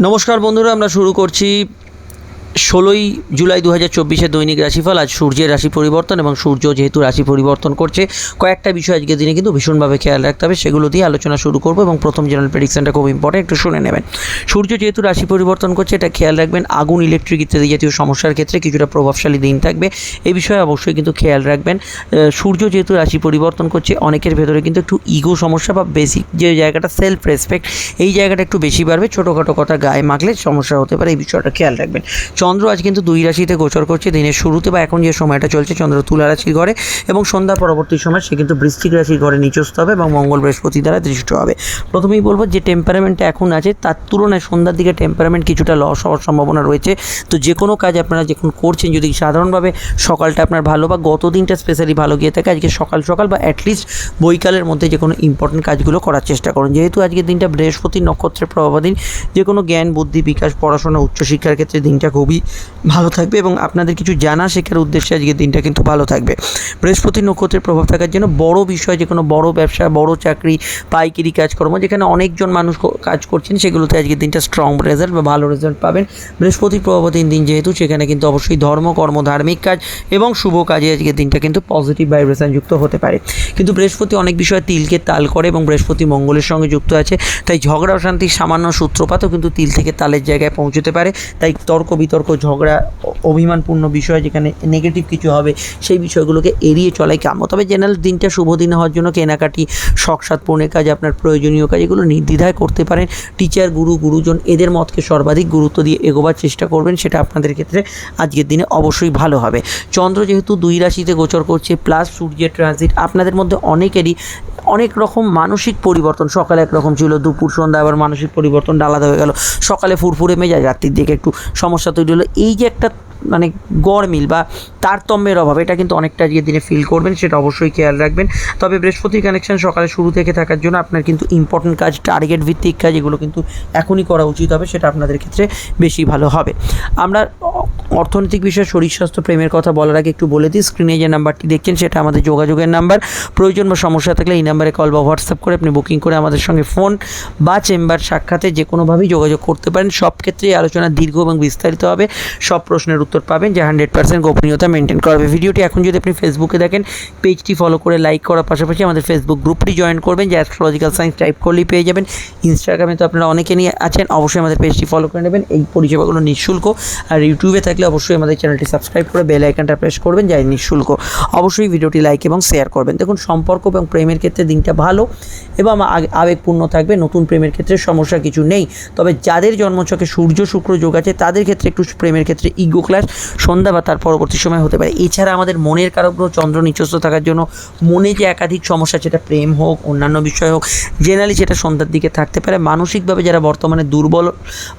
নমস্কার বন্ধুরা আমরা শুরু করছি ষোলোই জুলাই দু হাজার চব্বিশের দৈনিক রাশিফল, আজ সূর্যের রাশি পরিবর্তন এবং সূর্য যেহেতু রাশি পরিবর্তন করছে, কয়েকটা বিষয় আজকের দিনে কিন্তু ভীষণভাবে খেয়াল রাখতে হবে, সেগুলো দিয়ে আলোচনা শুরু করব এবং প্রথম জেনারেল প্রেডিকশনটা খুব ইম্পর্টেন্ট একটু শুনে নেবেন। সূর্য যেহেতু রাশি পরিবর্তন করছে, এটা খেয়াল রাখবেন, আগুন ইলেকট্রিক ইত্যাদি জাতীয় সমস্যার ক্ষেত্রে কিছুটা প্রভাবশালী দিন থাকবে এই বিষয়ে অবশ্যই কিন্তু খেয়াল রাখবেন। সূর্য যেহেতু রাশি পরিবর্তন করছে, অনেকের ভেতরে কিন্তু একটু ইগো সমস্যা বা বেসিক যে জায়গাটা সেলফ রেসপেক্ট এই জায়গাটা একটু বেশি বাড়বে, ছোটোখাটো কথা গায়ে মাখলে সমস্যা হতে পারে, এই বিষয়টা খেয়াল রাখবেন। চন্দ্র আজ কিন্তু দুই রাশিতে গোচর করছে। দিনের শুরুতে বা এখন যে সময়টা চলছে, চন্দ্র তুলা রাশির ঘরে এবং সন্ধ্যা পরবর্তী সময় সে কিন্তু বৃশ্চিক রাশির ঘরে নিচস্ত হবে এবং মঙ্গল বৃহস্পতি দ্বারা দৃষ্ট হবে। প্রথমেই বলব যে টেম্পারামেন্টটা এখন আছে, তার তুলনায় সন্ধ্যার দিকে টেম্পারামেন্ট কিছুটা লস হওয়ার সম্ভাবনা রয়েছে। তো যে কোনো কাজ আপনারা যখন করছেন, যদি সাধারণভাবে সকালটা আপনার ভালো বা গত দিনটা স্পেশালি ভালো গিয়ে থাকে, আজকে সকাল সকাল বা অ্যাটলিস্ট বৈকালের মধ্যে যে কোনো ইম্পর্টেন্ট কাজগুলো করার চেষ্টা করুন। যেহেতু আজকের দিনটা বৃহস্পতি নক্ষত্রের প্রভাবাধীন, যে কোনো জ্ঞান, বুদ্ধি, বিকাশ, পড়াশোনা, উচ্চশিক্ষার ক্ষেত্রে দিনটা খুবই ভালো থাকবে এবং আপনাদের কিছু জানা শেখার উদ্দেশ্যে আজকের দিনটা কিন্তু ভালো থাকবে। বৃহস্পতি নক্ষত্রের প্রভাব থাকার জন্য বড় বিষয় যে কোনো বড় ব্যবসা, বড় চাকরি, পাইকারি কাজকর্ম, যেখানে অনেকজন মানুষ কাজ করছেন, সেগুলোতে আজকের দিনটা স্ট্রং রেজাল্ট বা ভালো রেজাল্ট পাবেন। বৃহস্পতির প্রভাবাধীন দিন যেহেতু, সেখানে কিন্তু অবশ্যই ধর্ম, কর্ম, ধার্মিক কাজ এবং শুভ কাজে আজকের দিনটা কিন্তু পজিটিভ ভাইব্রেশন যুক্ত হতে পারে। কিন্তু বৃহস্পতি অনেক বিষয়ে তিলকে তাল করে এবং বৃহস্পতি মঙ্গলের সঙ্গে যুক্ত আছে। তাই ঝগড়া অশান্তির সামান্য সূত্রপাতও কিন্তু তিল থেকে তালের জায়গায় পৌঁছতে পারে। তাই তর্ক বিতর্ক ঝগড়া, অ- অভিমানপূর্ণ বিষয় যেখানে নেগেটিভ কিছু হবে, সেই বিষয়গুলোকে এড়িয়ে চলাই কাম্য। তবে জেনারেল দিনটা শুভ দিন হওয়ার জন্য কেনাকাটি শখ সাত পূর্ণের কাজ, আপনার প্রয়োজনীয় কাজ, এগুলো নির্দ্বিধায় করতে পারেন। টিচার গুরু গুরুজন, এদের মতকে সর্বাধিক গুরুত্ব দিয়ে এগোবার চেষ্টা করবেন, সেটা আপনাদের ক্ষেত্রে আজকের দিনে অবশ্যই ভালো হবে। চন্দ্র যেহেতু দুই রাশিতে গোচর করছে প্লাস সূর্যের ট্রানজিট আপনাদের মধ্যে অনেকেরই অনেক রকম মানসিক পরিবর্তন, সকালে একরকম ছিল, দুপুর সন্ধ্যা আবার মানসিক পরিবর্তন আলাদা হয়ে গেল, সকালে ফুরফুরে মেজাজ, রাত্রির দিকে একটু সমস্যা তৈরি হলো এই যে একটা মানে গড়মিল বা তারতম্যের অভাব, এটা কিন্তু অনেকটা আজকের দিনে ফিল করবেন, সেটা অবশ্যই খেয়াল রাখবেন। তবে বৃহস্পতির কানেকশন সকালে শুরু থেকে থাকার জন্য আপনার কিন্তু ইম্পর্টেন্ট কাজ টার্গেট ভিত্তিক কাজ, এগুলো কিন্তু এখনই করা উচিত হবে, সেটা আপনাদের ক্ষেত্রে বেশি ভালো হবে। আমরা অর্থনৈতিক বিষয়ে শরীর স্বাস্থ্য, প্রেমের কথা বলার আগে একটু বলে দিই স্ক্রিনে যে নাম্বারটি দেখছেন, সেটা আমাদের যোগাযোগের নাম্বার। প্রয়োজন বা সমস্যা থাকলে এই নাম্বারে কল বা হোয়াটসঅ্যাপ করে আপনি বুকিং করে আমাদের সঙ্গে ফোন বা চেম্বার সাক্ষাতে যে কোনোভাবেই যোগাযোগ করতে পারেন। সব ক্ষেত্রেই আলোচনা দীর্ঘ এবং বিস্তারিত হবে। সব প্রশ্নের উত্তর পাবেন যে হান্ড্রেড পার্সেন্ট গোপনীয়তা মেনটেন করবে। ভিডিওটি এখন যদি আপনি ফেসবুকে দেখেন, পেজটি ফলো করে লাইক করার পাশাপাশি আমাদের ফেসবুক গ্রুপটি জয়েন করবেন, যে অ্যাস্ট্রোলজিক্যাল সায়েন্স টাইপ করলেই পেয়ে যাবেন। ইনস্টাগ্রামে তো আপনারা অনেকে নিয়ে আছেন, অবশ্যই আমাদের পেজটি ফলো করে নেবেন। এই পরিষেবাগুলো নিঃশুল্ক। আর ইউটিউবে থাকলে অবশ্যই আমাদের চ্যানেলটি সাবস্ক্রাইব করে বেল আইকনটা প্রেস করবেন, যাই নিঃশুল্ক। অবশ্যই ভিডিওটি লাইক এবং শেয়ার করবেন। দেখুন, সম্পর্ক এবং প্রেমের ক্ষেত্রে দিনটা ভালো এবং আবেগপূর্ণ থাকবে, নতুন প্রেমের ক্ষেত্রে সমস্যা কিছু নেই। তবে যাদের জন্মছকে সূর্য শুক্র যোগ আছে, তাদের ক্ষেত্রে একটু প্রেমের ক্ষেত্রে ইগো ক্লাস সন্ধ্যা বা তার পরবর্তী সময় হতে পারে। এছাড়া আমাদের মনের কারক গ্রহ চন্দ্র নিচস্ত থাকার জন্য মনে যে একাধিক সমস্যা, সেটা প্রেম হোক, অন্যান্য বিষয় হোক জেনারেলি সেটা সন্ধ্যার দিকে থাকতে পারে। মানসিকভাবে যারা বর্তমানে দুর্বল,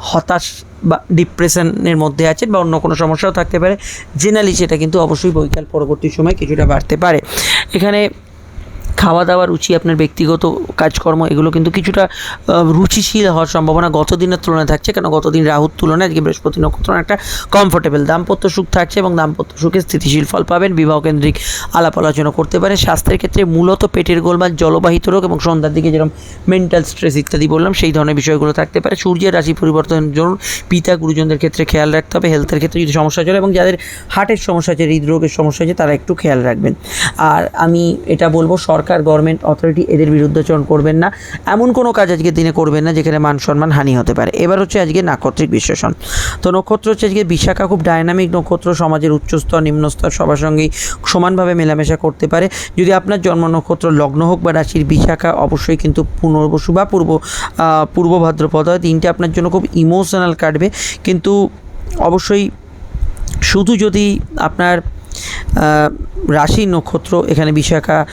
হতাশ বা ডিপ্রেশনের মধ্যে আছেন বা অন্য কোনো সমস্যাও থাকতে পারে জেনারেলি সেটা কিন্তু অবশ্যই বৈকাল পরবর্তী সময় কিছুটা বাড়তে পারে। এখানে খাওয়া দাওয়া রুচি আপনার ব্যক্তিগত কাজকর্ম, এগুলো কিন্তু কিছুটা রুচিশীল হওয়ার সম্ভাবনা গত দিনের তুলনায় থাকছে। কেন? গত দিন রাহুর তুলনায় আজকে বৃহস্পতি নক্ষত্র একটা কমফোর্টেবল দাম্পত্য সুখ থাকছে এবং দাম্পত্য সুখে স্থিতিশীল ফল পাবেন। বিবাহ কেন্দ্রিক আলাপ আলোচনা করতে পারেন। স্বাস্থ্যের ক্ষেত্রে মূলত পেটের গোলমাল, জলবাহিত রোগ এবং সন্ধ্যার দিকে যেরকম মেন্টাল স্ট্রেস ইত্যাদি বললাম, সেই ধরনের বিষয়গুলো থাকতে পারে। সূর্যের রাশি পরিবর্তনের জন্য পিতা, গুরুজনদের ক্ষেত্রে খেয়াল রাখতে হবে। হেলথের ক্ষেত্রে যদি সমস্যা চলে এবং যাদের হার্টের সমস্যা আছে, হৃদরোগের সমস্যা আছে, তারা একটু খেয়াল রাখবেন। আর আমি এটা বলব সরকার গভর্নমেন্ট অথরিটি এদের বিরুদ্ধাচরণ করবেন না। এমন কোনো কাজ আজকে দিনে করবেন না যেখানে মান সম্মান হানি হতে পারে। এবার হচ্ছে আজকে নাক্ষত্রিক বিশ্লেষণ। তো নক্ষত্র হচ্ছে আজকে বিশাখা, খুব ডায়নামিক নক্ষত্র, সমাজের উচ্চস্তর, নিম্নস্তর, সবার সঙ্গেই সমানভাবে মেলামেশা করতে পারে। যদি আপনার জন্ম নক্ষত্র লগ্ন হোক বা রাশির বিশাখা, অবশ্যই কিন্তু পুনর্বসু বা পূর্ব পূর্ব ভাদ্রপদ হয়। দিনটা আপনার জন্য খুব ইমোশনাল কাটবে। কিন্তু অবশ্যই শুধু যদি আপনার রাশি নক্ষত্র এখানে বিশাখা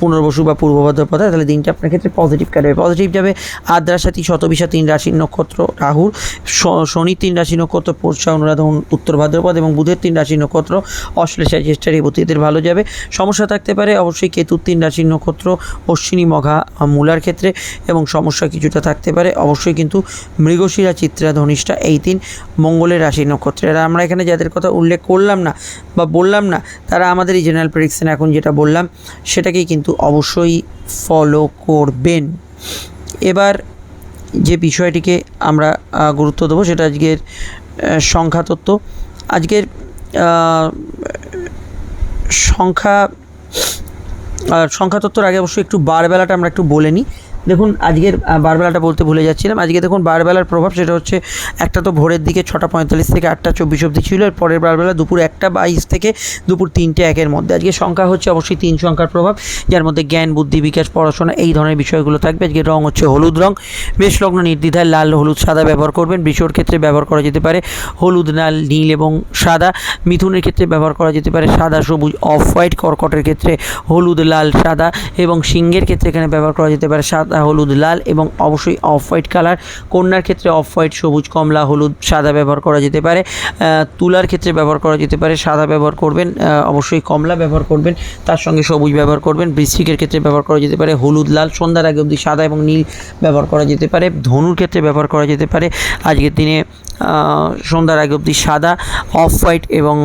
পুনর্বসু বা পূর্ব ভাদ্রপদ তাহলে দিনটা আপনার ক্ষেত্রে পজিটিভ কাটবে। পজিটিভ যাবে আদ্রা সাথী শতবিশা তিন রাশির নক্ষত্র, রাহুর। শ- শনির তিন রাশি নক্ষত্র পোষা অনুরাধা উত্তর ভাদ্রপদ এবং বুধের তিন রাশি নক্ষত্র, অশ্লেষা, জ্যেষ্ঠা, রেবতী ভালো যাবে। সমস্যা থাকতে পারে অবশ্যই কেতুর তিন রাশির নক্ষত্র, অশ্বিনী, মঘা, মূলার ক্ষেত্রে এবং সমস্যা কিছুটা থাকতে পারে। অবশ্যই কিন্তু মৃগশিরা, চিত্রা, ধনিষ্ঠা এই তিন মঙ্গলের রাশি নক্ষত্র আমরা এখানে যাদের কথা উল্লেখ করলাম না বা বললাম না, তারা আমাদের এই জেনারেল প্রেডিকশন এখন যেটা বললাম, সেটাকেই কিন্তু অবশ্যই ফলো করবেন। এবার যে বিষয়টিকে আমরা গুরুত্ব দেবো, সেটা আজকের সংখ্যাতত্ত্ব আজকের সংখ্যা সংখ্যাতত্ত্বর আগে অবশ্যই একটু বারবেলাটা আমরা একটু বলে নিই। দেখুন, আজকের বারবেলাটা বলতে ভুলে যাচ্ছিলাম। আজকে দেখুন, বারবেলার প্রভাব সেটা হচ্ছে একটা তো ভোরের দিকে ছটা পঁয়তাল্লিশ থেকে আটটা চব্বিশ অবধি ছিল এর পরের বারবেলা দুপুর একটা বাইশ থেকে দুপুর তিনটে একের মধ্যে। আজকে সংখ্যা হচ্ছে অবশ্যই তিন সংখ্যার প্রভাব, যার মধ্যে জ্ঞান, বুদ্ধি, বিকাশ, পড়াশোনা, এই ধরনের বিষয়গুলো থাকবে। আজকে রং হচ্ছে হলুদ রং। বেশ লগ্ন নির্দ্বিধায় লাল, হলুদ, সাদা ব্যবহার করবেন। বৃষর ক্ষেত্রে ব্যবহার করা যেতে পারে হলুদ, লাল, নীল এবং সাদা। মিথুনের ক্ষেত্রে ব্যবহার করা যেতে পারে সাদা, সবুজ, অফ হোয়াইট। কর্কটের ক্ষেত্রে হলুদ, লাল, সাদা এবং সিংহের ক্ষেত্রে এখানে ব্যবহার করা যেতে পারে সাদা। হলুদ, লাল এবং অবশ্যই অফ হোয়াইট কালার। কন্যার ক্ষেত্রে অফ হোয়াইট সবুজ, কমলা, হলুদ, সাদা ব্যবহার করা যেতে পারে। তুলার ক্ষেত্রে ব্যবহার করা যেতে পারে, সাদা ব্যবহার করবেন অবশ্যই কমলা ব্যবহার করবেন, তার সঙ্গে সবুজ ব্যবহার করবেন, বৃশ্চিকের ক্ষেত্রে ব্যবহার করা যেতে পারে, হলুদ, লাল, সন্ধ্যার আগে অবধি সাদা এবং নীল ব্যবহার করা যেতে পারে, ধনুর ক্ষেত্রে ব্যবহার করা যেতে পারে, আজকের দিনে সন্ধ্যার আগে অবধি সাদা অফ হোয়াইট এবং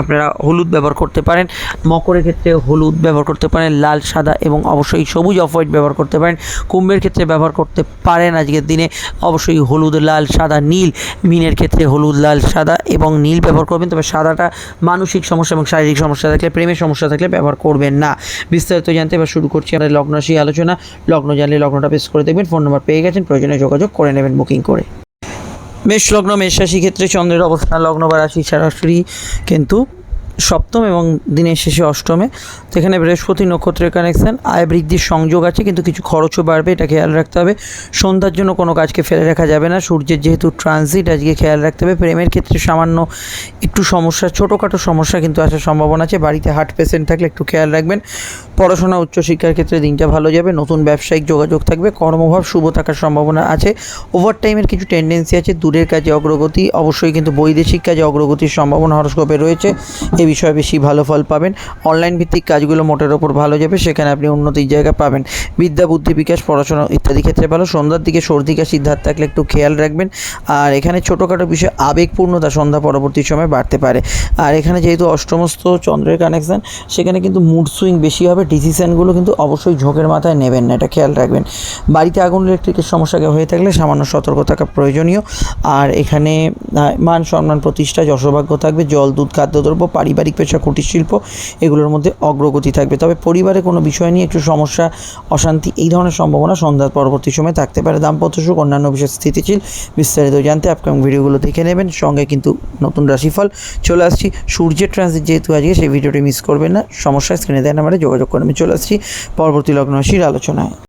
আপনারা হলুদ ব্যবহার করতে পারেন, মকরের ক্ষেত্রে হলুদ ব্যবহার করতে পারেন, লাল, সাদা এবং অবশ্যই সবুজ অফ হোয়াইট ব্যবহার করতে পারেন। কুম্ভের ক্ষেত্রে ব্যবহার করতে পারেন আজকের দিনে, অবশ্যই হলুদ, লাল, সাদা, নীল। মিনের ক্ষেত্রে হলুদ, লাল, সাদা এবং নীল ব্যবহার করবেন, তবে সাদাটা মানসিক সমস্যা এবং শারীরিক সমস্যা থাকলে, প্রেমের সমস্যা থাকলে ব্যবহার করবেন না। বিস্তারিত জানতে এবার শুরু করছি আমাদের লগ্ন রাশি আলোচনা। লগ্ন জানলে লগ্নটা পেশ করে দেখবেন, ফোন নম্বর পেয়ে গেছেন, প্রয়োজনে যোগাযোগ করে নেবেন, বুকিং করে। মেষ লগ্ন মেষ রাশি ক্ষেত্রে চন্দ্রের অবস্থান লগ্ন বা রাশি সরাসরি কিন্তু সপ্তম এবং দিনের শেষে অষ্টমে। তো এখানে বৃহস্পতি নক্ষত্রের কানেকশন আয় বৃদ্ধির সংযোগ আছে, কিন্তু কিছু খরচও বাড়বে, এটা খেয়াল রাখতে হবে। সন্ধ্যার জন্য কোনো কাজকে ফেলে রাখা যাবে না, সূর্যের যেহেতু ট্রানজিট আজকে খেয়াল রাখতে হবে। প্রেমের ক্ষেত্রে সামান্য একটু সমস্যা, ছোটোখাটো সমস্যা কিন্তু আসার সম্ভাবনা আছে। বাড়িতে হার্ট পেশেন্ট থাকলে একটু খেয়াল রাখবেন। পড়াশোনা উচ্চশিক্ষার ক্ষেত্রে দিনটা ভালো যাবে, নতুন ব্যবসায়িক যোগাযোগ থাকবে, কর্মভাব শুভ থাকার সম্ভাবনা আছে। ওভার টাইমের কিছু টেন্ডেন্সি আছে, দূরের কাজে অগ্রগতি, অবশ্যই কিন্তু বৈদেশিক কাজে অগ্রগতির সম্ভাবনা হরস্কোপে রয়েছে। এ বিষয়ে বেশি ভালো ফল পাবেন। অনলাইন ভিত্তিক কাজগুলো মোটের ওপর ভালো যাবে, সেখানে আপনি উন্নতির জায়গা পাবেন। বিদ্যা, বুদ্ধি বিকাশ, পড়াশোনা ইত্যাদি ক্ষেত্রে ভালো। সন্ধ্যার দিকে সর্দি, কাশি ধার থাকলে একটু খেয়াল রাখবেন। আর এখানে ছোটোখাটো বিষয়, আবেগপূর্ণতা সন্ধ্যা পরবর্তী সময় বাড়তে পারে। আর এখানে যেহেতু অষ্টমস্ত চন্দ্রের কানেকশান সেখানে কিন্তু মুড সুইং বেশি হবে। ডিসিশানগুলো কিন্তু অবশ্যই ঝোঁকের মাথায় নেবেন না, এটা খেয়াল রাখবেন। বাড়িতে আগুন ইলেকট্রিকের সমস্যা হয়ে থাকলে সামান্য সতর্ক থাকা প্রয়োজনীয়। আর এখানে মান সম্মান প্রতিষ্ঠা, যশোভাগ্য থাকবে, জল, দুধ, খাদ্যদ্রব্য, পারিবারিক পেশা, কুটির শিল্প, এগুলোর মধ্যে অগ্রগতি থাকবে। তবে পরিবারে কোনো বিষয় নিয়ে একটু সমস্যা, অশান্তি, এই ধরনের সম্ভাবনা সন্ধ্যার পরবর্তী সময় থাকতে পারে। দাম্পত্য সুখ, অন্যান্য বিষয় স্থিতিশীল বিস্তারিত জানতে আপকামিং ভিডিওগুলো দেখে নেবেন। সঙ্গে কিন্তু নতুন রাশিফল চলে আসছি। সূর্যের ট্রানজিট যেহেতু আজকে, সেই ভিডিওটি মিস করবেন না। সমস্যা স্ক্রিনে দেয় নাম্বারে যোগাযোগ করে আমি চলে আসছি। পরবর্তী লগ্ন রাশির আলোচনায়।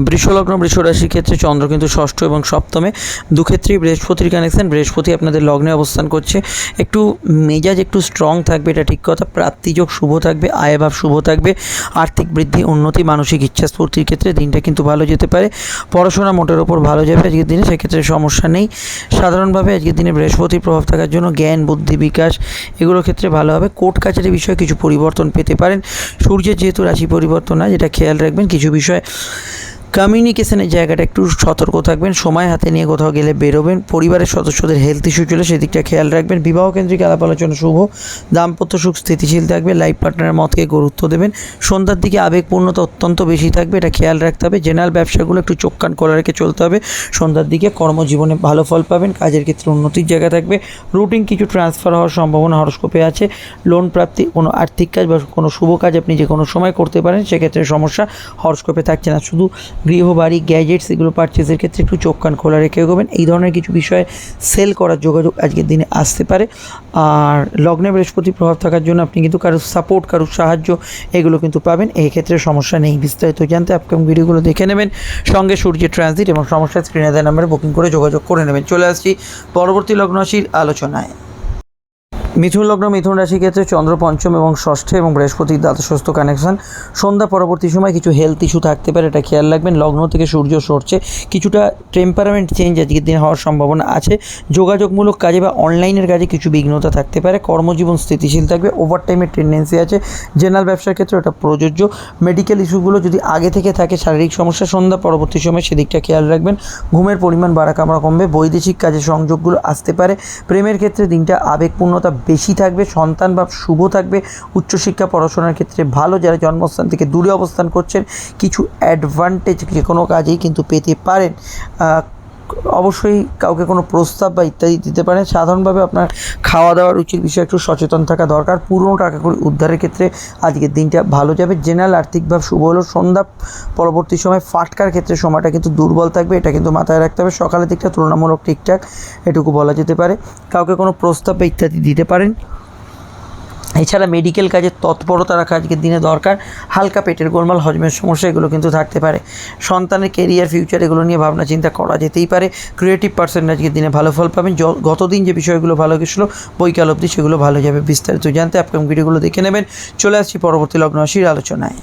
বৃষলগ্ন বৃষ রাশির ক্ষেত্রে চন্দ্র কিন্তু ষষ্ঠ এবং সপ্তমে। দুক্ষেত্রেই বৃহস্পতির কানেকশন বৃহস্পতি আপনাদের লগ্নে অবস্থান করছে। একটু মেজাজ একটু স্ট্রং থাকবে, এটা ঠিক কথা। প্রাপ্তিযোগ শুভ থাকবে আয়ভাব শুভ থাকবে। আর্থিক বৃদ্ধি, উন্নতি, মানসিক ইচ্ছা স্ফূর্তির ক্ষেত্রে দিনটা কিন্তু ভালো যেতে পারে। পড়াশোনা মোটের ওপর ভালো যাবে আজকের দিনে, সেক্ষেত্রে সমস্যা নেই। সাধারণভাবে আজকের দিনে বৃহস্পতির প্রভাব থাকার জন্য জ্ঞান, বুদ্ধি, বিকাশ এগুলোর ক্ষেত্রে ভালো হবে। কোর্ট কাছারি বিষয়ে কিছু পরিবর্তন পেতে পারেন। সূর্যের যেহেতু রাশি পরিবর্তন হয়, যেটা খেয়াল রাখবেন। কিছু বিষয় কমিউনিকেশনের জায়গাটা একটু সতর্ক থাকবেন, সময় হাতে নিয়ে কোথাও গেলে বেরোবেন, পরিবারের সদস্যদের হেলথ ইস্যু চলে সেদিকটা খেয়াল রাখবেন বিবাহ কেন্দ্রিক আলাপ আলোচনা শুভ, দাম্পত্য সুখ স্থিতিশীল থাকবে লাইফ পার্টনারের মতকে গুরুত্ব দেবেন, সন্ধ্যার দিকে আবেগপূর্ণতা অত্যন্ত বেশি থাকবে, এটা খেয়াল রাখতে হবে জেনারেল ব্যবসাগুলো একটু চোখ কান রেখে চলতে হবে, সন্ধ্যার দিকে কর্মজীবনে ভালো ফল পাবেন, কাজের ক্ষেত্রে উন্নতির জায়গা থাকবে রুটিন কিছু ট্রান্সফার হওয়ার সম্ভাবনা হরস্কোপে আছে লোন প্রাপ্তি, কোনো আর্থিক কাজ বা কোনো শুভ কাজ আপনি যে কোনো সময় করতে পারেন, সেক্ষেত্রে সমস্যা হরস্কোপে থাকছে না, শুধু গৃহবাড়ি গ্যাজেটস এগুলো পারচেসের ক্ষেত্রে একটু চোখ কান খোলা রেখে এগোবেন। এই ধরনের কিছু বিষয়ে সেল করার যোগাযোগ আজকের দিনে আসতে পারে। আর লগ্নে বৃহস্পতি প্রভাব থাকার জন্য আপনি কিন্তু কারোর সাপোর্ট কারোর সাহায্য এগুলো কিন্তু পাবেন। এই ক্ষেত্রে সমস্যা নেই, বিস্তারিত জানতে আপকামিং ভিডিওগুলো দেখে নেবেন। সঙ্গে সূর্যের ট্রানজিট এবং সমস্যা স্ক্রিনে দেওয়া নাম্বারে বুকিং করে যোগাযোগ করে নেবেন। চলে আসছি পরবর্তী লগ্নশীল আলোচনায়। মিথুন লগ্ন, মিথুন রাশি ক্ষেত্রে চন্দ্র পঞ্চম এবং ষষ্ঠে এবং বৃহস্পতির দ্বাদশস্থ কানেকশন সন্ধ্যা পরবর্তী সময় কিছু হেলথ ইস্যু থাকতে পারে, এটা খেয়াল রাখবেন। লগ্ন থেকে সূর্য সরছে, কিছুটা টেম্পারামেন্ট চেঞ্জ আজকের দিন হওয়ার সম্ভাবনা আছে। যোগাযোগমূলক কাজে বা অনলাইনের কাজে কিছু বিঘ্নতা থাকতে পারে। কর্মজীবন স্থিতিশীল থাকবে ওভার টাইমের টেন্ডেন্সি আছে। জেনারেল ব্যবসার ক্ষেত্রে ওটা প্রযোজ্য। মেডিকেল ইস্যুগুলো যদি আগে থেকে থাকে, শারীরিক সমস্যা, সন্ধ্যা পরবর্তী সময় সেদিকটা খেয়াল রাখবেন। ঘুমের পরিমাণ বাড়া কামড়া কমবে, বৈদেশিক কাজে সংযোগগুলো আসতে পারে। প্রেমের ক্ষেত্রে দিনটা আবেগপূর্ণতা বেশি থাকবে, সন্তান বা শুভ থাকবে, উচ্চশিক্ষা, পড়াশোনার ক্ষেত্রে ভালো যারা জন্মস্থান থেকে দূরে অবস্থান করছেন, কিছু অ্যাডভান্টেজ যে কোনো কাজেই কিন্তু পেতে পারেন। অবশ্যই কাউকে কোনো প্রস্তাব বা ইত্যাদি দিতে পারেন। সাধারণভাবে আপনার খাওয়া দাওয়ার রুচির বিষয়ে একটু সচেতন থাকা দরকার। পুরনো টাকা করে উদ্ধারের ক্ষেত্রে আজকের দিনটা ভালো যাবে। জেনারেল আর্থিকভাবে শুভ হলো। সন্ধ্যা পরবর্তী সময় ফাটকার ক্ষেত্রে সময়টা কিন্তু দুর্বল থাকবে। এটা কিন্তু মাথায় রাখতে হবে। সকালের দিকটা তুলনামূলক ঠিকঠাক, এটুকু বলা যেতে পারে। কাউকে কোনো প্রস্তাব বা ইত্যাদি দিতে পারেন। এছাড়া মেডিকেল কাজে তৎপরতা রাখা আজকের দিনে দরকার। হালকা পেটের গোলমাল, হজমের সমস্যা, এগুলো কিন্তু থাকতে পারে। সন্তানের কেরিয়ার ফিউচার এগুলো নিয়ে ভাবনা চিন্তা করা যেতেই পারে। ক্রিয়েটিভ পার্সন আজকের দিনে ভালো ফল পাবেন। গতদিন যে বিষয়গুলো ভালো গেছিল, বৈকাল অবধি সেগুলো ভালো যাবে। বিস্তারিত জানতে আপকাম ভিডিওগুলো দেখে নেবেন। চলে আসছি পরবর্তী লগ্ন রাশির আলোচনায়।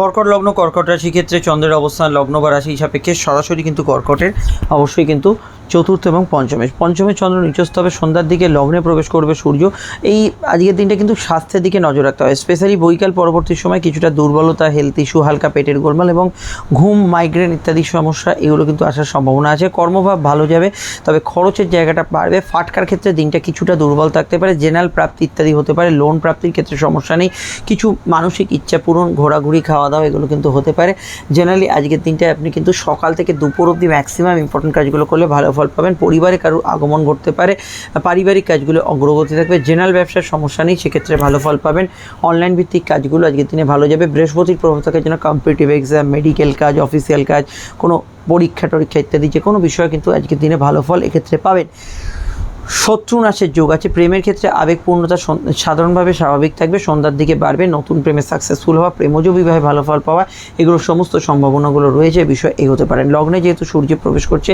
কর্কট লগ্ন, কর্কট রাশি ক্ষেত্রে চন্দ্রের অবস্থান, লগ্ন বা রাশি সাপেক্ষে সরাসরি কিন্তু কর্কটের, অবশ্যই কিন্তু চতুর্থ এবং পঞ্চমে। পঞ্চমে চন্দ্র নিচস্থ হবে, সন্ধ্যার দিকে লগ্নে প্রবেশ করবে সূর্য। এই আজকের দিনটা কিন্তু স্বাস্থ্যের দিকে নজর রাখতে হবে স্পেশালি বৈকাল পরবর্তী সময় কিছুটা দুর্বলতা হেলথ ইস্যু হালকা পেটের গোলমাল এবং ঘুম মাইগ্রেন ইত্যাদি সমস্যা, এগুলো কিন্তু আসার সম্ভাবনা আছে। কর্মভাব ভালো যাবে, তবে খরচের জায়গাটা বাড়বে। ফাটকার ক্ষেত্রে দিনটা কিছুটা দুর্বল থাকতে পারে। জেনারেল প্রাপ্তি ইত্যাদি হতে পারে। লোন প্রাপ্তির ক্ষেত্রে সমস্যা নেই। কিছু মানসিক ইচ্ছা পূরণ, ঘোরাঘুরি খাওয়া দাওয়া এগুলো কিন্তু হতে পারে। জেনারেলি আজকের দিনটায় আপনি কিন্তু সকাল থেকে দুপুর অবধি ম্যাক্সিমাম ইম্পর্টেন্ট কাজগুলো করলে ভালো ফল পাবেন, পরিবারে কারোর আগমন ঘটতে পারে, পারিবারিক কাজগুলো অগ্রগতি থাকবে জেনারেল ব্যবসার সমস্যা নেই, সেক্ষেত্রে ভালো ফল পাবেন। অনলাইন ভিত্তিক কাজগুলো আজকের দিনে ভালো যাবে। বৃহস্পতির প্রভাব থাকার জন্য কম্পিটিভ এক্সাম মেডিকেল কাজ অফিসিয়াল কাজ, কোনো পরীক্ষা টরীক্ষা ইত্যাদি যে কোনো বিষয় কিন্তু আজকের দিনে ভালো ফল এক্ষেত্রে পাবেন। শত্রু নাশের যোগ আছে। প্রেমের ক্ষেত্রে আবেগপূর্ণতা সাধারণভাবে স্বাভাবিক থাকবে, সন্ধ্যার দিকে বাড়বে, নতুন প্রেমে সাকসেসফুল হওয়া, প্রেমজ বিবাহে ভালো ফল পাওয়া এগুলো সমস্ত সম্ভাবনাগুলো রয়েছে বিষয়ে এগোতে পারেন। লগ্নে যেহেতু সূর্য প্রবেশ করছে,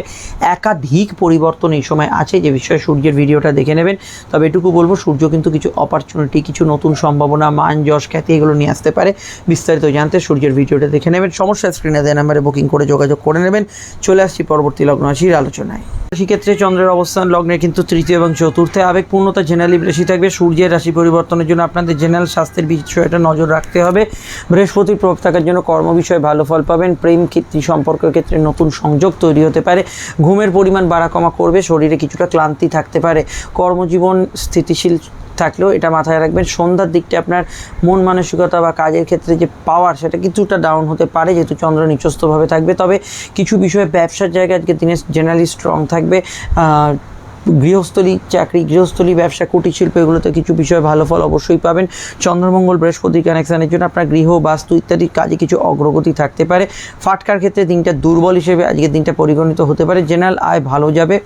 একাধিক পরিবর্তন এই সময় আছে, যে বিষয়ে সূর্যের ভিডিওটা দেখে নেবেন। তবে এটুকু বলব, সূর্য কিন্তু কিছু অপরচুনিটি কিছু নতুন সম্ভাবনা, মান, যশ, খ্যাতি এগুলো নিয়ে আসতে পারে। বিস্তারিত জানতে সূর্যের ভিডিওটা দেখে নেবেন। সমস্যা স্ক্রিনে দেওয়া নাম্বারে বুকিং করে যোগাযোগ করে নেবেন। চলে আসছি পরবর্তী লগ্ন রাশির আলোচনায়। সেক্ষেত্রে চন্দ্রের অবস্থান লগ্নে কিন্তু তৃতীয় এবং চতুর্থে আবেগপূর্ণতা জেনারেলি বেশি থাকবে। সূর্যের রাশি পরিবর্তনের জন্য আপনাদের জেনারেল স্বাস্থ্যের বিষয়টা নজর রাখতে হবে। বৃহস্পতির প্রভাব থাকার জন্য কর্ম বিষয়ে ভালো ফল পাবেন। প্রেম ক্ষেত্রে সম্পর্কের ক্ষেত্রে নতুন সংযোগ তৈরি হতে পারে। ঘুমের পরিমাণ বাড়া কমা করবে, শরীরে কিছুটা ক্লান্তি থাকতে পারে। কর্মজীবন স্থিতিশীল থাকলেও এটা মাথায় রাখবেন। সন্ধ্যার দিকটা আপনার মন মানসিকতা বা কাজের ক্ষেত্রে যে পাওয়ার সেটা কিছুটা ডাউন হতে পারে, যেহেতু চন্দ্র নিচস্থভাবে থাকবে। তবে কিছু বিষয়ে ব্যবসার জায়গায় আজকে দিনে জেনারেলি স্ট্রং থাকবে। গৃহস্থলী, চাকরি, গৃহস্থলী, ব্যবসা, কুটির শিল্প, এগুলোতে কিছু বিষয়ে ভালো ফল অবশ্যই পাবেন। চন্দ্রমঙ্গল বৃহস্পতি কানেকশানের জন্য আপনার গৃহ, বাস্তু ইত্যাদি কাজে কিছু অগ্রগতি থাকতে পারে। ফাটকার ক্ষেত্রে দিনটা দুর্বল হিসেবে আজকের দিনটা পরিগণিত হতে পারে। জেনারেল আয় ভালো যাবে।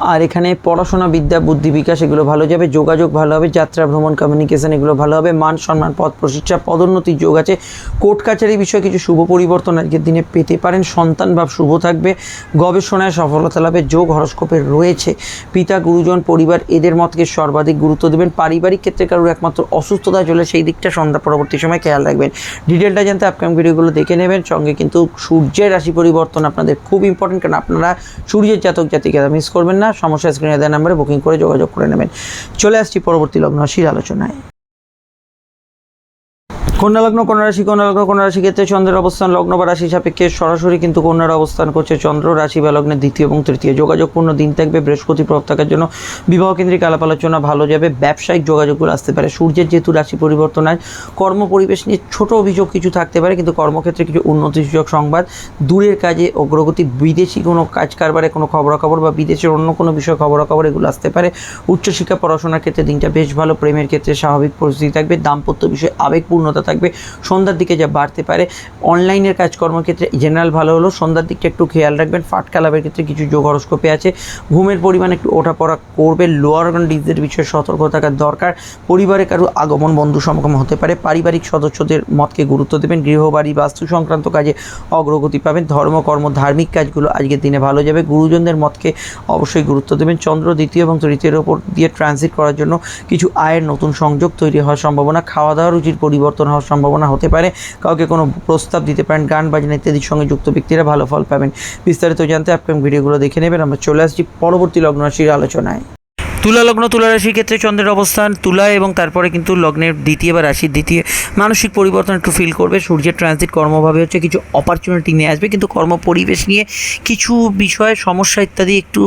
আর এখানে পড়াশোনা বিদ্যা, বুদ্ধি বিকাশ এগুলো ভালো যাবে, যোগাযোগ ভালো হবে, যাত্রা, ভ্রমণ কমিউনিকেশন এগুলো ভালো হবে, মান সম্মান পদ প্রশিক্ষা, পদোন্নতির যোগ আছে। কোর্ট কাছারি বিষয়ে কিছু শুভ পরিবর্তন আজকের দিনে পেতে পারেন। সন্তান ভাব শুভ থাকবে, গবেষণায় সফলতা লাভের যোগ হরস্কোপের রয়েছে। পিতা, গুরুজন, পরিবার এদের মতকে সর্বাধিক গুরুত্ব দেবেন। পারিবারিক ক্ষেত্রে কারোর একমাত্র অসুস্থতা চলে সেই দিকটা সন্ধ্যা পরবর্তী সময় খেয়াল রাখবেন। ডিটেলটা জানতে আপকাম ভিডিওগুলো দেখে নেবেন। সঙ্গে কিন্তু সূর্যের রাশি পরিবর্তন আপনাদের খুব ইম্পর্টেন্ট কারণ আপনারা সূর্যের জাতক জাতিকা মিস করবেন না। সমস্যা স্ক্রিনে দেওয়া নাম্বারে বুকিং করে যোগাযোগ করে নেবেন। চলে আসছি পরবর্তী লগ্ন আলোচনায়। কন্যা লগ্ন, কন্যা রাশি, কন্যা লগ্ন, কন্যা রাশি ক্ষেত্রে চন্দ্রের অবস্থান, লগ্ন বা রাশি সাপেক্ষে সরাসরি কিন্তু কন্যার অবস্থান করছে চন্দ্র। রাশি বা লগ্নের দ্বিতীয় এবং তৃতীয় যোগাযোগপূর্ণ দিন থাকবে, বৃহস্পতি প্রভাব থাকার জন্য বিবাহ কেন্দ্রিক আলাপ আলোচনা ভালো যাবে, ব্যবসায়িক যোগাযোগগুলো আসতে পারে। সূর্যের যেহেতু রাশি পরিবর্তন হয়, কর্ম পরিবেশ নিয়ে ছোট অভিযোগ কিছু থাকতে পারে, কিন্তু কর্মক্ষেত্রে কিছু উন্নতি সুযোগ সংবাদ, দূরের কাজে অগ্রগতি, বিদেশি কোনো কাজ কারবারে কোনো খবরাখবর বা বিদেশের অন্য কোনো বিষয় খবরাখবর এগুলো আসতে পারে। উচ্চশিক্ষা, পড়াশোনার ক্ষেত্রে দিনটা বেশ ভালো, প্রেমের ক্ষেত্রে স্বাভাবিক পরিস্থিতি থাকবে, দাম্পত্য বিষয়ে আবেগপূর্ণতা থাকবে। সন্ধ্যার দিকে যা বাড়তে পারে। অনলাইনের কাজকর্মের ক্ষেত্রে জেনারেল ভালো হলো। সন্ধ্যার দিকটা একটু খেয়াল রাখবেন। ফাটকা লাভের ক্ষেত্রে কিছু যোগ হরস্কোপে আছে। ঘুমের পরিমাণ একটু ওঠাপড়া করবে। লোয়ার অর্গানডিজের বিষয়ে সতর্ক থাকার দরকার। পরিবারে কারও আগমন বন্ধু সমাগম হতে পারে। পারিবারিক সদস্যদের মতকে গুরুত্ব দেবেন। গৃহবাড়ি বাস্তু সংক্রান্ত কাজে অগ্রগতি পাবেন। ধর্মকর্ম ধার্মিক কাজগুলো আজকের দিনে ভালো যাবে। গুরুজনদের মতকে অবশ্যই গুরুত্ব দেবেন। চন্দ্র দ্বিতীয় এবং তৃতীয়ের ওপর দিয়ে ট্রানজিট করার জন্য কিছু আয়ের নতুন সংযোগ তৈরি হওয়ার সম্ভাবনা। খাওয়া দাওয়া রুচির পরিবর্তন হওয়ার সম্ভাবনা হতে পারে। কাউকে কোনো প্রস্তাব দিতে পারেন, গান বাজনা ইত্যাদির সঙ্গে যুক্ত ব্যক্তিরা ভালো ফল পাবেন। বিস্তারিত জানতে আপকাম ভিডিওগুলো দেখে নেবেন। আমরা চলে আসছি পরবর্তী লগ্ন রাশির আলোচনায়। তুলা লগ্ন, তুলা রাশির ক্ষেত্রে চন্দ্রের অবস্থান, তুলা এবং তারপরে কিন্তু লগ্নের দ্বিতীয় বা রাশির দ্বিতীয় মানসিক পরিবর্তন একটু ফিল করবে। সূর্যের ট্রানজিট কর্মভাবে হচ্ছে কিছু অপরচুনিটি নিয়ে আসবে। কিন্তু কর্ম পরিবেশ নিয়ে কিছু বিষয়ে, সমস্যা ইত্যাদি একটু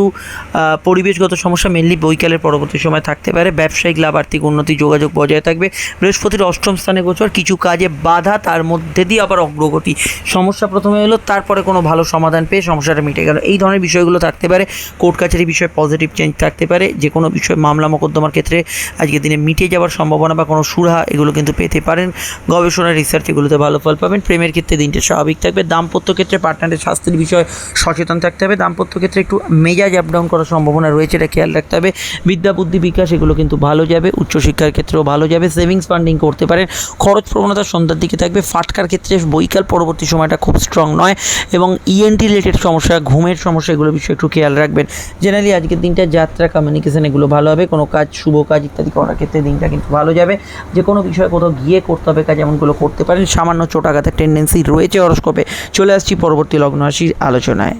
পরিবেশগত সমস্যা মেনলি বৈকালের পরবর্তী সময় থাকতে পারে। ব্যবসায়িক লাভ, আর্থিক উন্নতি, যোগাযোগ বজায় থাকবে। বৃহস্পতির অষ্টম স্থানে গোচর, কিছু কাজে বাধা, তার মধ্যে দিয়ে আবার অগ্রগতি। সমস্যা প্রথমে এলো, তারপরে কোনো ভালো সমাধান পেয়ে সমস্যাটা মিটে গেল। এই ধরনের বিষয়গুলো থাকতে পারে। কোর্ট কাছারি বিষয়ে পজিটিভ চেঞ্জ থাকতে পারে। যে কোনো বিষয়ে মামলা মোকদ্দমার ক্ষেত্রে আজকের দিনে মিটে যাওয়ার সম্ভাবনা বা কোনো সুরাহা এগুলো কিন্তু পেতে পারেন। গবেষণা রিসার্চ এগুলোতে ভালো ফল পাবেন। প্রেমের ক্ষেত্রে দিনটা স্বাভাবিক থাকবে। দাম্পত্য ক্ষেত্রে পার্টনারের স্বাস্থ্যের বিষয়ে সচেতন থাকতে হবে। দাম্পত্য ক্ষেত্রে একটু মেজাজ আপ ডাউন করার সম্ভাবনা রয়েছে এটা খেয়াল রাখতে হবে। বিদ্যা, বুদ্ধি, বিকাশ এগুলো কিন্তু ভালো যাবে। উচ্চশিক্ষার ক্ষেত্রেও ভালো যাবে। সেভিংস ফান্ডিং করতে পারেন। খরচ প্রবণতা সন্ধ্যার দিকে থাকবে। ফাটকার ক্ষেত্রে বৈকাল পরবর্তী সময়টা খুব স্ট্রং নয় এবং E ইএনটি রিলেটেড সমস্যা, ঘুমের সমস্যা এগুলো বিষয়ে একটু খেয়াল রাখবেন। জেনারেলি আজকের দিনটা যাত্রা কমিউনিকেশন এগুলো ভালো হবে, কোনো কাজ শুভ কাজ ইত্যাদি করার ক্ষেত্রে দিনটা কিন্তু ভালো যাবে। যে কোনো বিষয়ে কোথাও গিয়ে করতে হবে কাজ এমনগুলো করতে পারেন। সামান্য চোটাঘাতের টেন্ডেন্সি রয়েছে হরস্কোপে চলে আসছি পরবর্তী লগ্ন রাশির আলোচনায়।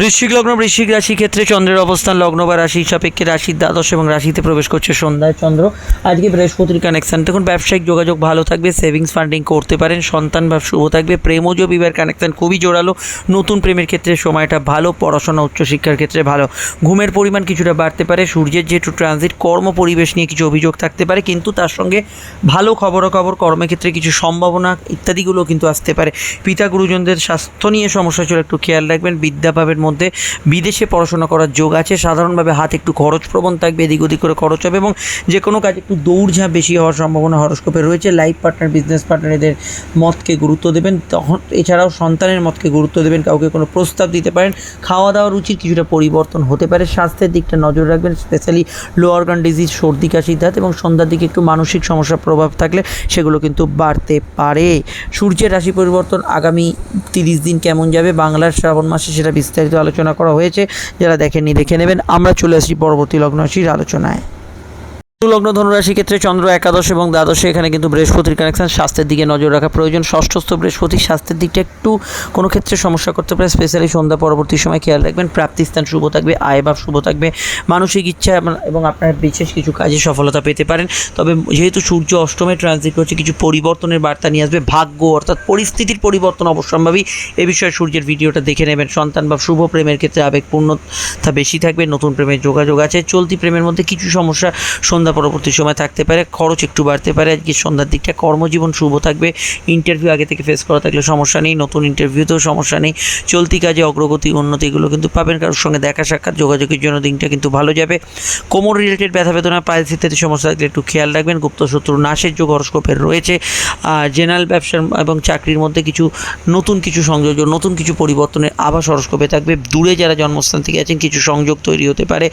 বৃশ্চিক লগ্ন, বৃশ্চিক রাশি ক্ষেত্রে চন্দ্রের অবস্থান, লগ্ন বা রাশি সাপেক্ষে রাশির দ্বাদশ এবং রাশিতে প্রবেশ করছে সন্ধ্যায় চন্দ্র। আজকে বৃহস্পতির কানেকশন দেখুন, ব্যবসায়িক যোগাযোগ ভালো থাকবে সেভিংস ফান্ডিং করতে পারেন, সন্তান বা শুভ থাকবে প্রেমজ বিবাহের কানেকশন খুবই জোরালো। নতুন প্রেমের ক্ষেত্রে সময়টা ভালো, পড়াশোনা, উচ্চশিক্ষার ক্ষেত্রে ভালো। ঘুমের পরিমাণ কিছুটা বাড়তে পারে, সূর্যের যেহেতু ট্রানজিট কর্ম পরিবেশ নিয়ে কিছু অভিযোগ থাকতে পারে, কিন্তু তার সঙ্গে ভালো খবরাখবর কর্মক্ষেত্রে কিছু সম্ভাবনা ইত্যাদিগুলো কিন্তু আসতে পারে। পিতা গুরুজনদের স্বাস্থ্য নিয়ে সমস্যা ছিল, একটু খেয়াল রাখবেন বিদ্যাভাবের মধ্যে বিদেশে পড়াশোনা করার যোগ আছে। সাধারণভাবে হাত একটু খরচ প্রবণ থাকবে, এদিক ওদিক করে খরচ হবে এবং যে কোনো কাজ একটু দৌড়ঝাঁপ বেশি হওয়ার সম্ভাবনা হরস্কোপে রয়েছে। লাইফ পার্টনার বিজনেস পার্টনার এদের মতকে গুরুত্ব দেবেন। তখন এছাড়াও সন্তানের মতকে গুরুত্ব দেবেন, কাউকে কোনো প্রস্তাব দিতে পারেন। খাওয়া দাওয়ার রুচির কিছুটা পরিবর্তন হতে পারে। স্বাস্থ্যের দিকটা নজর রাখবেন স্পেশালি লো ডিজিজ সর্দি, কাশি ধাত এবং সন্ধ্যার দিকে একটু মানসিক সমস্যার প্রভাব থাকলে সেগুলো কিন্তু বাড়তে পারে। সূর্যের রাশি পরিবর্তন আগামী তিরিশ দিন কেমন যাবে? বাংলার শ্রাবণ মাসে সেটা বিস্তারিত আলোচনা করা হয়েছে যারা দেখেননি দেখে নেবেন। আমরা চলে আসি পরবর্তী লগ্ন রাশির আলোচনায়। লগ্ন ধনুরাশি ক্ষেত্রে চন্দ্র একাদশ এবং দ্বাদশে এখানে কিন্তু বৃহস্পতির কানেকশন স্বাস্থ্যের দিকে নজর রাখা প্রয়োজন। ষষ্ঠস্থ বৃহস্পতি, স্বাস্থ্যের দিকটা একটু কোনো ক্ষেত্রে সমস্যা করতে পারে স্পেশালি সন্ধ্যা পরবর্তী সময় খেয়াল রাখবেন। প্রাপ্তিস্থান শুভ থাকবে আয় ভাব শুভ থাকবে, মানসিক ইচ্ছা এবং- আপনার বিশেষ কিছু কাজে সফলতা পেতে পারেন। তবে যেহেতু সূর্য অষ্টমে ট্রানজিট করছে, কিছু পরিবর্তনের বার্তা নিয়ে আসবে, ভাগ্য অর্থাৎ পরিস্থিতির পরিবর্তন অবশ্যম্ভাবী। এ বিষয়ে সূর্যের ভিডিওটা দেখে নেবেন। সন্তান বা শুভ প্রেমের ক্ষেত্রে আবেগপূর্ণতা বেশি থাকবে, নতুন প্রেমের যোগাযোগ আছে, চলতি প্রেমের মধ্যে কিছু সমস্যা, সন্ধ্যা পরবর্তী সময় থাকতে পারে, খরচ একটু বাড়তে পারে। আজকে সন্ধ্যার দিকটা কর্মজীবন শুভ থাকবে। ইন্টারভিউ আগে থেকে ফেস করা থাকলে সমস্যা নেই, নতুন ইন্টারভিউতেও সমস্যা নেই। চলতি কাজে অগ্রগতি উন্নতি এগুলো কিন্তু পাবেন, কারোর সঙ্গে দেখা সাক্ষাৎ, যোগাযোগের জন্য দিনটা কিন্তু ভালো যাবে। কোমর রিলেটেড ব্যথা বেদনা পায়েস ইত্যাদি সমস্যা থাকলে একটু খেয়াল রাখবেন, গুপ্ত শত্রু নাশের যোগ হরস্কোপের রয়েছে। জেনারেল ব্যবসার এবং চাকরির মধ্যে কিছু নতুন কিছু সংযোজন নতুন কিছু পরিবর্তনের আবাস হরস্কোপে থাকবে। দূরে যারা জন্মস্থান থেকে আছেন, কিছু সংযোগ তৈরি হতে পারে।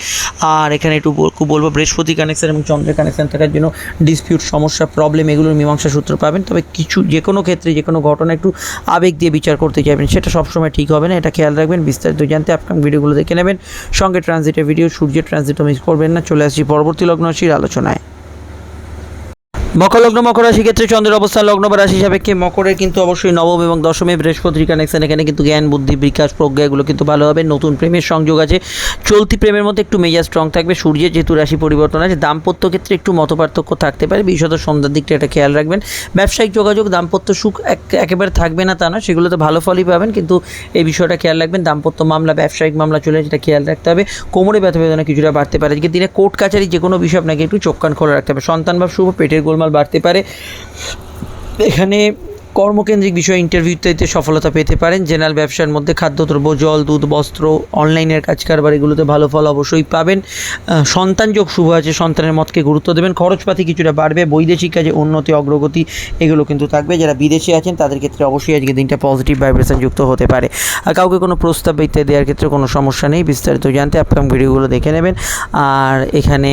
আর এখানে একটু বলব বৃহস্পতি কানেকশন এবং চন্দ্রের কানেকশান থাকার জন্য ডিসপিউট সমস্যা প্রবলেম এগুলোর মীমাংসা সূত্র পাবেন। তবে কিছু যে কোনো ক্ষেত্রে, যে কোনো ঘটনা একটু আবেগ দিয়ে বিচার করতে চাইবেন, সেটা সবসময় ঠিক হবে না। এটা খেয়াল রাখবেন, বিস্তারিত জানতে আপনার ভিডিওগুলো দেখে নেবেন। সঙ্গে ট্রানজিটের ভিডিও সূর্যের ট্রানজিটও মিস করবেন না। চলে আসছি পরবর্তী লগ্ন রাশির আলোচনায়। মকর লগ্ন মকর রাশি ক্ষেত্রে চন্দ্রের অবস্থান লগ্ন বা রাশি সাপেক্ষে মকরের কিন্তু অবশ্যই নবম এবং দশমে বৃহস্পতির কানেকশন এখানে কিন্তু জ্ঞান, বুদ্ধি, বিকাশ প্রজ্ঞা এগুলো কিন্তু ভালো হবে। নতুন প্রেমের সংযোগ আছে। চলতি প্রেমের মধ্যে একটু মেজাজ স্ট্রং থাকবে। সূর্যের যেহেতু রাশি পরিবর্তন আছে, দাম্পত্য ক্ষেত্রে একটু মতপার্থক্য থাকতে পারে। বিশেষত সন্ধ্যার দিকটা এটা খেয়াল রাখবেন। ব্যবসায়িক যোগাযোগ, দাম্পত্য সুখ এক- একেবারে থাকবে না তা না সেগুলোতে ভালো ফলই পাবেন। কিন্তু এই বিষয়টা খেয়াল রাখবেন। দাম্পত্য মামলা, ব্যবসায়িক মামলা চলে যেটা খেয়াল রাখতে হবে। কোমরে ব্যথা বেদনা কিছুটা বাড়তে পারে। আজকে দিনে কোর্ট কাছারি যে কোনো বিষয় আপনাকে একটু চোখ কান খোলা রাখতে হবে। সন্তান বা শুভ, পেটের গোলমাল বাড়তে পারে। এখানে কর্মকেন্দ্রিক বিষয়ে ইন্টারভিউ ইত্যাদিতে সফলতা পেতে পারেন জেনারেল ব্যবসার মধ্যে খাদ্যদ্রব্য, জল, দুধ, বস্ত্র অনলাইনের কাজ কারবার এগুলোতে ভালো ফল অবশ্যই পাবেন। সন্তান যোগ শুভ আছে, সন্তানের মতকে গুরুত্ব দেবেন। খরচপাতি কিছুটা বাড়বে, বৈদেশিক কাজে উন্নতি, অগ্রগতি, এগুলো কিন্তু থাকবে। যারা বিদেশে আছেন, তাদের ক্ষেত্রে অবশ্যই আজকে দিনটা পজিটিভ ভাইব্রেশন যুক্ত হতে পারে। আর কাউকে কোনো প্রস্তাব ইত্যাদি দেওয়ার ক্ষেত্রে কোনো সমস্যা নেই, বিস্তারিত জানতে আপকাম ভিডিওগুলো দেখে নেবেন। আর এখানে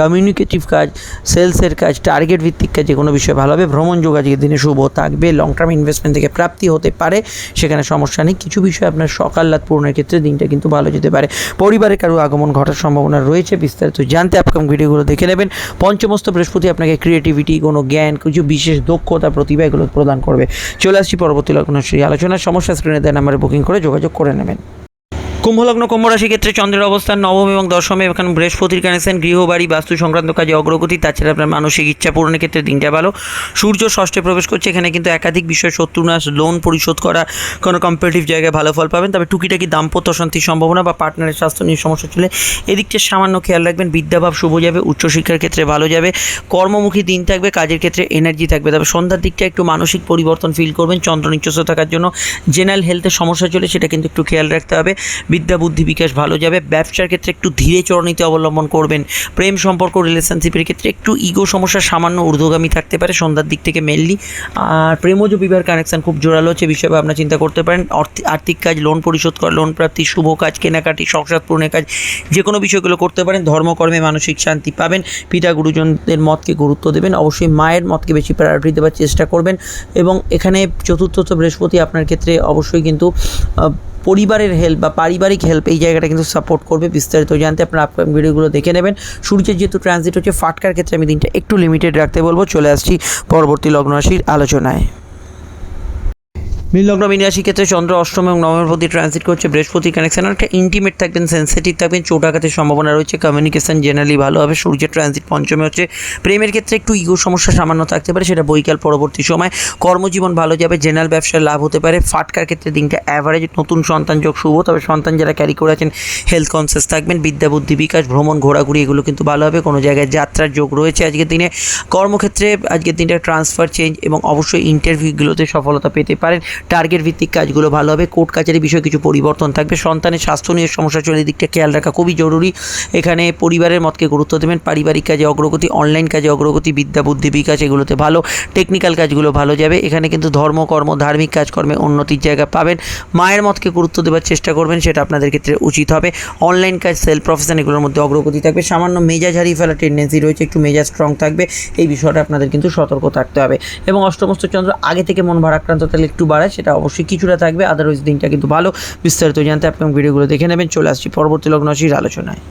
কমিউনিকেটিভ কাজ সেলসের কাজ টার্গেট ভিত্তিক কাজ, যে কোনো বিষয়ে ভালো হবে। ভ্রমণ যোগ আজকের দিনে শুভ থাকবে। লং টার্ম ইনভেস্টমেন্ট থেকে প্রাপ্তি হতে পারে। সেখানে সমস্যা নেই। কিছু বিষয় আপনার সকাল্লাদ পূরণের ক্ষেত্রে দিনটা কিন্তু ভালো যেতে পারে। পরিবারের কারও আগমন ঘটার সম্ভাবনা রয়েছে, বিস্তারিত জানতে আপকাম ভিডিওগুলো দেখে নেবেন। পঞ্চমস্ত বৃহস্পতি আপনাকে ক্রিয়েটিভিটি কোনো জ্ঞান, কিছু বিশেষ দক্ষতা, প্রতিভা এগুলো প্রদান করবে। চলে আসছি পরবর্তী লগ্ন সেই আলোচনার সমস্যা স্ক্রিনে দেয় নাম্বারে বুকিং করে যোগাযোগ করে নেবেন। কুম্ভলগ্ন কুম্ভ রাশি ক্ষেত্রে চন্দ্রের অবস্থান নবম এবং দশমে এখানে বৃহস্পতির কানেকশন গৃহবাড়ি বাস্তু সংক্রান্ত কাজে অগ্রগতি, তাছাড়া আপনার মানসিক ইচ্ছা পূরণের ক্ষেত্রে দিনটা ভালো। সূর্য ষষ্ঠে প্রবেশ করছে, এখানে কিন্তু একাধিক বিষয় শত্রুনাশ লোন পরিশোধ করা, কোনো কম্পিটিভ জায়গায় ভালো ফল পাবেন। তবে টুকিটাকি দাম্পত্য অশান্তির সম্ভাবনা বা পার্টনারের স্বাস্থ্য নিয়ে সমস্যা চলে, এদিকটা সামান্য খেয়াল রাখবেন, বিদ্যাভাব শুভ যাবে, উচ্চশিক্ষার ক্ষেত্রে ভালো যাবে, কর্মমুখী দিন থাকবে, কাজের ক্ষেত্রে এনার্জি থাকবে। তবে সন্ধ্যার দিকটা একটু মানসিক পরিবর্তন ফিল করবেন, চন্দ্র নিচস্ত থাকার জন্য জেনারেল হেলথের সমস্যা চলে, সেটা কিন্তু একটু খেয়াল রাখতে হবে। বিদ্যা বুদ্ধি বিকাশ ভালো যাবে। ব্যবসার ক্ষেত্রে একটু ধীরে চরণীতি অবলম্বন করবেন। প্রেম সম্পর্ক রিলেশনশিপের ক্ষেত্রে একটু ইগো সমস্যা, সামান্য ঊর্ধ্বগামী থাকতে পারে, সন্ধ্যার দিক থেকে মেনলি আর প্রেমজ বিবাহের কানেকশন খুব জোরালো হচ্ছে বিষয়ে আপনার চিন্তা করতে পারেন। আর্থিক কাজ লোন পরিশোধ করা লোন প্রাপ্তি, শুভ কাজ, কেনাকাটি, সংসার পূরণের কাজ যে কোনো বিষয়গুলো করতে পারেন। ধর্মকর্মে মানসিক শান্তি পাবেন। পিতা গুরুজনদের মতকে গুরুত্ব দেবেন। অবশ্যই মায়ের মতকে বেশি প্রায়োরিটি দেওয়ার চেষ্টা করবেন। এবং এখানে চতুর্থ বৃহস্পতি আপনার ক্ষেত্রে অবশ্যই কিন্তু পরিবারের হেল্প বা পারিবারিক হেল্প এই জায়গাটা কিন্তু সাপোর্ট করবে বিস্তারিত জানতে আপনার আপকামিং ভিডিওগুলো দেখে নেবেন। সূর্যের যেহেতু ট্রানজিট হচ্ছে, ফাটকার ক্ষেত্রে আমি দিনটা একটু লিমিটেড রাখতে বলব। চলে আসছি পরবর্তী লগ্ন রাশির আলোচনায়। মিললগ্ন মীন ক্ষেত্রে চন্দ্র অষ্টম এবং নবমের প্রতি ট্রানজিট করছে, বৃহস্পতি কানেকশন একটা ইন্টিমেট থাকবেন সেন্সিটিভ থাকবেন, চোট আঘাতের সম্ভাবনা রয়েছে কমিউনিকেশন জেনারেলি ভালো হবে সূর্যের ট্রানজিট পঞ্চমে হচ্ছে, প্রেমের ক্ষেত্রে একটু ইগো সমস্যা সামান্য থাকতে পারে, সেটা বৈকাল পরবর্তী সময়, কর্মজীবন ভালো যাবে জেনারেল ব্যবসায় লাভ হতে পারে, ফাটকার ক্ষেত্রে দিনটা অ্যাভারেজ নতুন সন্তান যোগ শুভ, তবে সন্তান যারা ক্যারি করে আছেন হেলথ কনসিয়াস থাকবেন, বিদ্যা, বুদ্ধি, বিকাশ, ভ্রমণ, ঘোরাঘুরি, এগুলো কিন্তু ভালো হবে, কোনো জায়গায় যাত্রার যোগ রয়েছে আজকের দিনে, কর্মক্ষেত্রে আজকের দিনটা ট্রান্সফার চেঞ্জ এবং অবশ্যই ইন্টারভিউগুলোতে সফলতা পেতে পারেন টার্গেট ভিত্তিক কাজগুলো ভালো হবে কোর্ট কাছারি বিষয়ে কিছু পরিবর্তন থাকবে। সন্তানের স্বাস্থ্য নিয়ে সমস্যা চলে দিকটা খেয়াল রাখা খুবই জরুরি। এখানে পরিবারের মতকে গুরুত্ব দেবেন, পারিবারিক কাজে অগ্রগতি অনলাইন কাজে অগ্রগতি, বিদ্যা, বুদ্ধি বিকাশ, এগুলোতে ভালো। টেকনিক্যাল কাজগুলো ভালো যাবে। এখানে কিন্তু ধর্ম, কর্ম, ধার্মিক কাজকর্মে উন্নতির জায়গা পাবেন। মায়ের মতকে গুরুত্ব দেওয়ার চেষ্টা করবেন, সেটা আপনাদের ক্ষেত্রে উচিত হবে। অনলাইন কাজ সেলফ প্রফেশন এগুলোর মধ্যে অগ্রগতি থাকবে। সামান্য মেজাজ হারিয়ে ফেলার টেন্ডেন্সি রয়েছে, একটু মেজাজ স্ট্রং থাকবে। এই বিষয়টা আপনাদের কিন্তু সতর্ক থাকতে হবে। এবং অষ্টমস্ত চন্দ্র, আগে থেকে মন ভারাক্রান্ত, তাহলে একটু বাড়ায়। সেটা অবশ্যই কিছুটা থাকবে আদারওয়াইজ দিনটা কিন্তু ভালো। বিস্তারিত জানতে আপনি ভিডিওগুলো দেখে নেবেন। চলে আসছি পরবর্তী লগ্ন রাশির আলোচনায়।